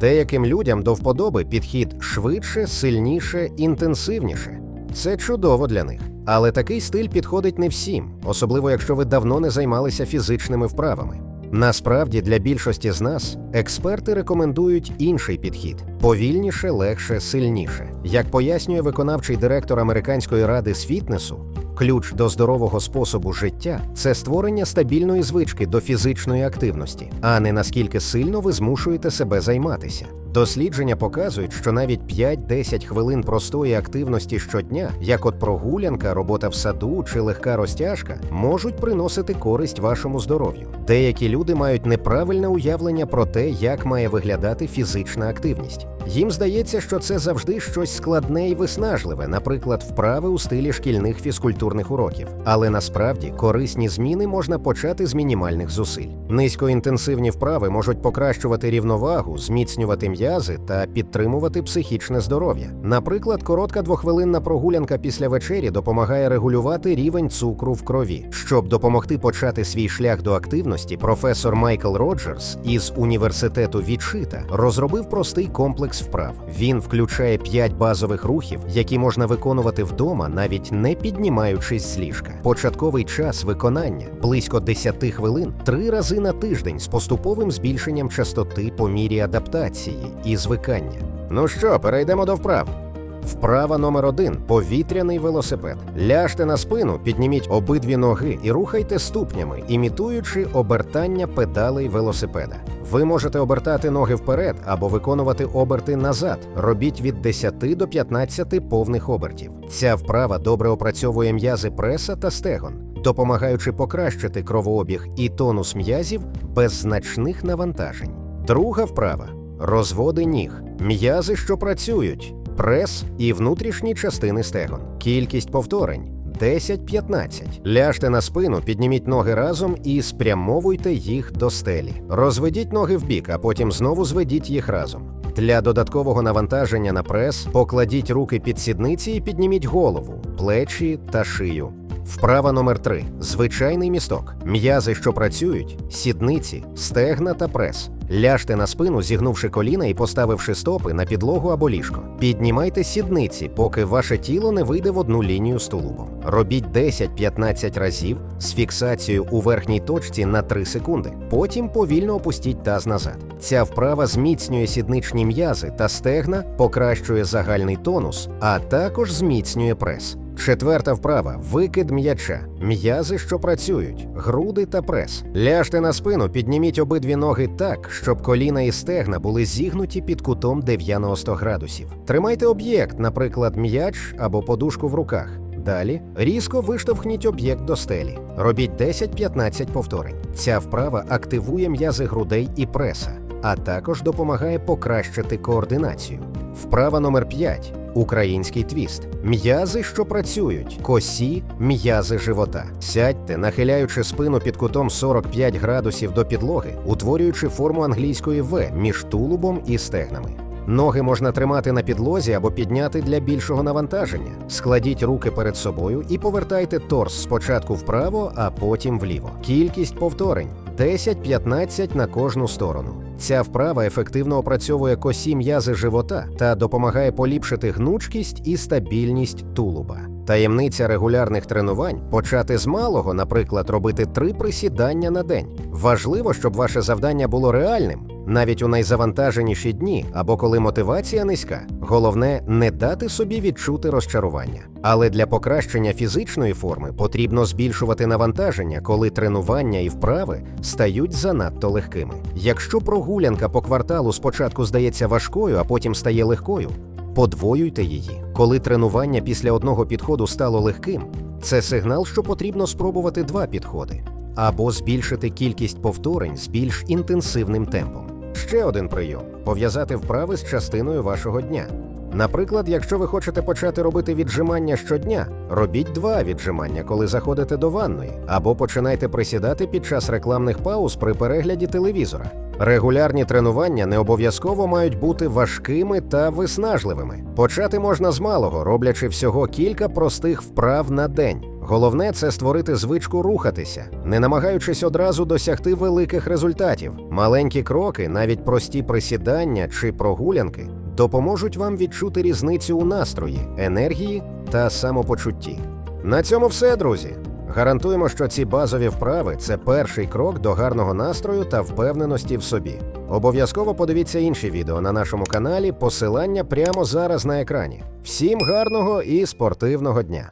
Деяким людям до вподоби підхід швидше, сильніше, інтенсивніше. Це чудово для них. Але такий стиль підходить не всім, особливо якщо ви давно не займалися фізичними вправами. Насправді, для більшості з нас експерти рекомендують інший підхід повільніше, легше, сильніше. Як пояснює виконавчий директор Американської ради з фітнесу, ключ до здорового способу життя це створення стабільної звички до фізичної активності, а не наскільки сильно ви змушуєте себе займатися. Дослідження показують, що навіть 5-10 хвилин простої активності щодня, як от прогулянка, робота в саду чи легка розтяжка, можуть приносити користь вашому здоров'ю. Деякі люди мають неправильне уявлення про те, як має виглядати фізична активність. Їм здається, що це завжди щось складне і виснажливе, наприклад, вправи у стилі шкільних фізкультурних уроків. Але насправді корисні зміни можна почати з мінімальних зусиль. Низькоінтенсивні вправи можуть покращувати рівновагу, зміцнювати м'язи та підтримувати психічне здоров'я. Наприклад, коротка двохвилинна прогулянка після вечері допомагає регулювати рівень цукру в крові. Щоб допомогти почати свій шлях до активності, професор Майкл Роджерс із університету Вітшита розробив простий комплекс вправ. Він включає 5 базових рухів, які можна виконувати вдома, навіть не піднімаючись з ліжка. Початковий час виконання близько 10 хвилин три рази на тиждень з поступовим збільшенням частоти по мірі адаптації і звикання. Ну що, перейдемо до вправ. Вправа номер один повітряний велосипед. Ляжте на спину, підніміть обидві ноги і рухайте ступнями, імітуючи обертання педалей велосипеда. Ви можете обертати ноги вперед або виконувати оберти назад. Робіть від 10 до 15 повних обертів. Ця вправа добре опрацьовує м'язи преса та стегон, допомагаючи покращити кровообіг і тонус м'язів без значних навантажень. Друга вправа розводи ніг, м'язи, що працюють прес і внутрішні частини стегон. Кількість повторень 10-15. Ляжте на спину, підніміть ноги разом і спрямовуйте їх до стелі. Розведіть ноги вбік, а потім знову зведіть їх разом. Для додаткового навантаження на прес покладіть руки під сідниці і підніміть голову, плечі та шию. Вправа номер 3 звичайний місток. М'язи, що працюють, сідниці, стегна та прес. Ляжте на спину, зігнувши коліна і поставивши стопи на підлогу або ліжко. Піднімайте сідниці, поки ваше тіло не вийде в одну лінію з тулубом. Робіть 10-15 разів з фіксацією у верхній точці на 3 секунди. Потім повільно опустіть таз назад. Ця вправа зміцнює сідничні м'язи та стегна, покращує загальний тонус, а також зміцнює прес. Четверта вправа викид м'яча. М'язи, що працюють, груди та прес. Ляжте на спину, підніміть обидві ноги так, щоб коліна і стегна були зігнуті під кутом 90 градусів. Тримайте об'єкт, наприклад, м'яч або подушку в руках. Далі різко виштовхніть об'єкт до стелі. Робіть 10-15 повторень. Ця вправа активує м'язи грудей і преса, а також допомагає покращити координацію. Вправа номер 5. Український твіст. М'язи, що працюють, косі, м'язи живота. Сядьте, нахиляючи спину під кутом 45 градусів до підлоги, утворюючи форму англійської В між тулубом і стегнами. Ноги можна тримати на підлозі або підняти для більшого навантаження. Складіть руки перед собою і повертайте торс спочатку вправо, а потім вліво. Кількість повторень 10-15 на кожну сторону. Ця вправа ефективно опрацьовує косі м'язи живота та допомагає поліпшити гнучкість і стабільність тулуба. Таємниця регулярних тренувань почати з малого, наприклад, робити три присідання на день. Важливо, щоб ваше завдання було реальним. Навіть у найзавантаженіші дні або коли мотивація низька, головне не дати собі відчути розчарування. Але для покращення фізичної форми потрібно збільшувати навантаження, коли тренування і вправи стають занадто легкими. Якщо прогулянка по кварталу спочатку здається важкою, а потім стає легкою, подвоюйте її. Коли тренування після одного підходу стало легким, це сигнал, що потрібно спробувати два підходи або збільшити кількість повторень з більш інтенсивним темпом. Ще один прийом пов'язати вправи з частиною вашого дня. Наприклад, якщо ви хочете почати робити віджимання щодня, робіть два віджимання, коли заходите до ванної, або починайте присідати під час рекламних пауз при перегляді телевізора. Регулярні тренування не обов'язково мають бути важкими та виснажливими. Почати можна з малого, роблячи всього кілька простих вправ на день. Головне це створити звичку рухатися, не намагаючись одразу досягти великих результатів. Маленькі кроки, навіть прості присідання чи прогулянки, допоможуть вам відчути різницю у настрої, енергії та самопочутті. На цьому все, друзі. Гарантуємо, що ці базові вправи це перший крок до гарного настрою та впевненості в собі. Обов'язково подивіться інші відео на нашому каналі, посилання прямо зараз на екрані. Всім гарного і спортивного дня!